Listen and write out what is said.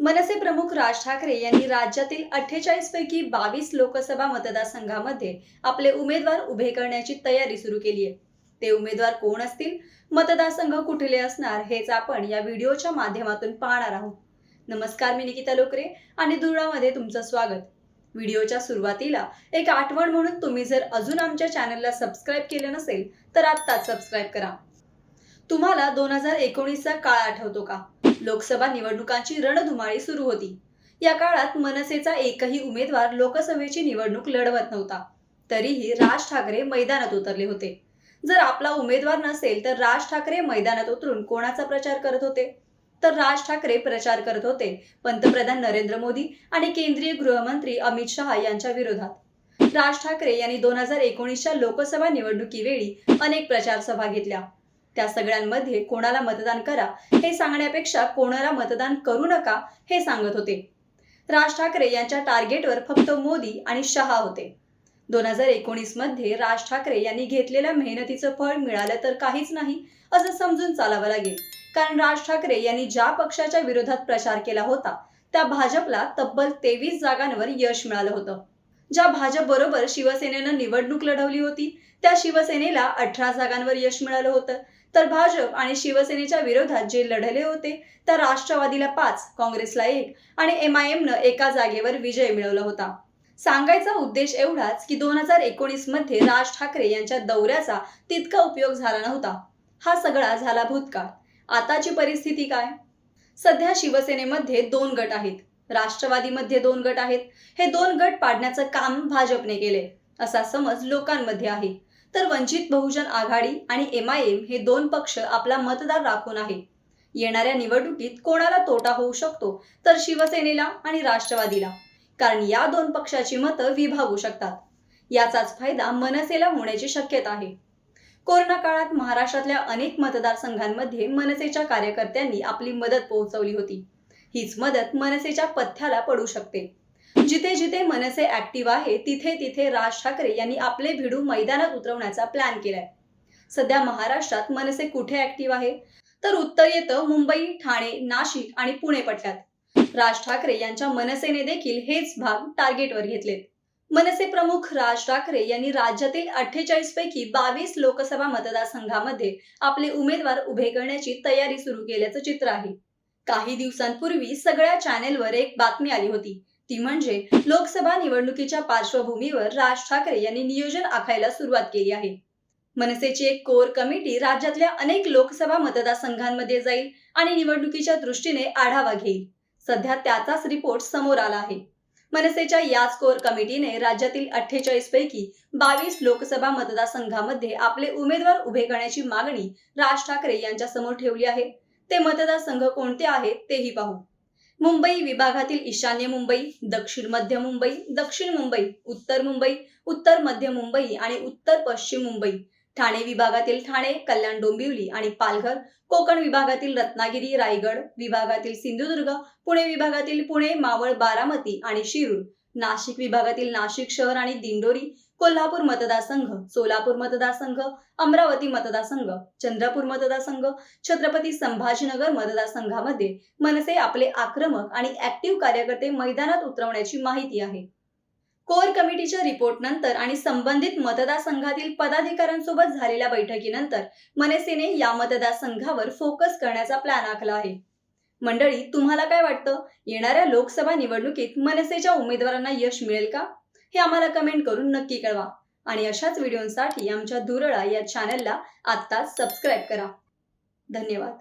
मनसे प्रमुख राज ठाकरे यांनी राज्यातील अठ्ठेचाळीस पैकी बावीस लोकसभा मतदारसंघामध्ये आपले उमेदवार उभे करण्याची तयारी सुरू केली आहे. ते उमेदवार कोण असतील? मतदारसंघ कुठले असणार? हेच आपण या व्हिडिओच्या माध्यमातून पाहणार आहोत. नमस्कार मी निकिता लोकरे आणि दुर्डामध्ये तुमचं स्वागत. व्हिडिओच्या सुरुवातीला एक आठवण म्हणून तुम्ही जर अजून आमच्या चॅनलला सबस्क्राईब केलं नसेल तर आत्ताच सबस्क्राईब करा. तुम्हाला दोन हजार एकोणीसचा काळ आठवतो का? लोकसभा निवडणुकांची रणधुमाळी सुरू होती. या काळात मनसेचा एकही उमेदवार लोकसभेची निवडणूक लढवत नव्हता. तरीही राज ठाकरे मैदानात उतरले होते. जर आपला उमेदवार नसेल तर राज ठाकरे मैदानात उतरून कोणाचा प्रचार करत होते? तर राज ठाकरे प्रचार करत होते पंतप्रधान नरेंद्र मोदी आणि केंद्रीय गृहमंत्री अमित शहा यांच्या विरोधात. राज ठाकरे यांनी दोन हजार एकोणीसच्या लोकसभा निवडणुकीवेळी अनेक प्रचार सभा घेतल्या. त्या सगळ्यांमध्ये कोणाला मतदान करा हे सांगण्यापेक्षा कोणाला मतदान करू नका हे सांगत होते. राज ठाकरे यांच्या टार्गेटवर फक्त मोदी आणि शहा होते. दोन हजार एकोणीसमध्ये राज ठाकरे यांनी घेतलेल्या मेहनतीचं फळ मिळालं तर काहीच नाही असं समजून चालावं लागेल. कारण राज ठाकरे यांनी ज्या पक्षाच्या विरोधात प्रचार केला होता त्या भाजपला तब्बल तेवीस जागांवर यश मिळालं होतं. ज्या भाजप बरोबर शिवसेनेनं निवडणूक लढवली होती त्या शिवसेनेला अठरा जागांवर यश मिळालं होतं. तर भाजप आणि शिवसेनेच्या विरोधात जे लढले होते तर राष्ट्रवादीला पाच काँग्रेसला एक आणि एम आय एमनं एका जागेवर विजय मिळवला होता. सांगायचा उद्देश एवढाच की दोन हजार एकोणीसमध्ये राज ठाकरे यांच्या दौऱ्याचा तितका उपयोग झाला नव्हता. हा सगळा झाला भूतकाळ. आताची परिस्थिती काय? सध्या शिवसेनेमध्ये दोन गट आहेत. राष्ट्रवादीमध्ये दोन गट आहेत. हे दोन गट पाडण्याचं काम भाजपने केले असा समज लोकांमध्ये आहे. तर वंचित बहुजन आघाडी आणि एम आय एम हे दोन पक्ष आपला मतदार राखून आहे येणाऱ्या निवडणुकीत कोणाला तोटा होऊ शकतो तर शिवसेनेला आणि राष्ट्रवादीला कारण या दोन पक्षाची मतं विभागू शकतात. याचाच फायदा मनसेला होण्याची शक्यता आहे. कोरोना काळात महाराष्ट्रातल्या अनेक मतदारसंघांमध्ये मनसेच्या कार्यकर्त्यांनी आपली मदत पोहोचवली होती. हीच मदत मनसेच्या पथ्याला पडू शकते. जिथे जिथे मनसे ऍक्टिव्ह आहे तिथे तिथे राज ठाकरे यांनी आपले भिडू मैदानात उतरवण्याचा प्लॅन केलाय. सध्या महाराष्ट्रात मनसे कुठे ऍक्टिव्ह आहे? तर उत्तर येतं मुंबई ठाणे नाशिक आणि पुणे पट्ट्यात. राज ठाकरे यांच्या मनसेने देखील हेच भाग टार्गेटवर घेतलेत. मनसे प्रमुख राज ठाकरे यांनी राज्यातील अठ्ठेचाळीस पैकी बावीस लोकसभा मतदारसंघामध्ये आपले उमेदवार उभे करण्याची तयारी सुरू केल्याचं चित्र आहे. काही दिवसांपूर्वी सगळ्या चॅनेलवर एक बातमी आली होती. ती म्हणजे लोकसभा निवडणुकीच्या पार्श्वभूमीवर राज ठाकरे यांनी नियोजन आखायला सुरुवात केली आहे. मनसेची एक कोर कमिटी राज्यातल्या अनेक लोकसभा मतदारसंघांमध्ये जाईल आणि निवडणुकीच्या दृष्टीने आढावा घेईल. सध्या त्याचाच रिपोर्ट समोर आला आहे. मनसेच्या याच कोर कमिटीने राज्यातील अठ्ठेचाळीस पैकी बावीस लोकसभा मतदारसंघामध्ये आपले उमेदवार उभे करण्याची मागणी राज ठाकरे यांच्या समोर ठेवली आहे. ते मतदारसंघ कोणते आहेत तेही पाहू. मुंबई विभागातील ईशान्य मुंबई दक्षिण मध्य मुंबई दक्षिण मुंबई उत्तर मुंबई उत्तर मध्य मुंबई आणि उत्तर पश्चिम मुंबई. ठाणे विभागातील ठाणे कल्याण डोंबिवली आणि पालघर कोकण विभागातील रत्नागिरी रायगड विभागातील सिंधुदुर्ग पुणे विभागातील पुणे मावळ बारामती आणि शिरूर. नाशिक विभागातील नाशिक शहर आणि दिंडोरी कोल्हापूर मतदारसंघ सोलापूर मतदारसंघ अमरावती मतदारसंघ चंद्रपूर मतदारसंघ छत्रपती संभाजीनगर मतदारसंघामध्ये मनसे आपले आक्रमक आणि ऍक्टिव्ह कार्यकर्ते मैदानात उतरवण्याची माहिती आहे. कोर कमिटीच्या रिपोर्ट नंतर आणि संबंधित मतदारसंघातील पदाधिकाऱ्यांसोबत झालेल्या बैठकीनंतर मनसेने या मतदारसंघावर फोकस करण्याचा प्लॅन आखला आहे. मंडळी तुम्हाला काय वाटतं? येणाऱ्या लोकसभा निवडणुकीत मनसेच्या उमेदवारांना यश मिळेल का? हे आम्हाला कमेंट करून नक्की कळवा. आणि अशाच व्हिडिओंसाठी आमच्या दुरळा या चॅनलला आत्ताच सबस्क्राईब करा. धन्यवाद.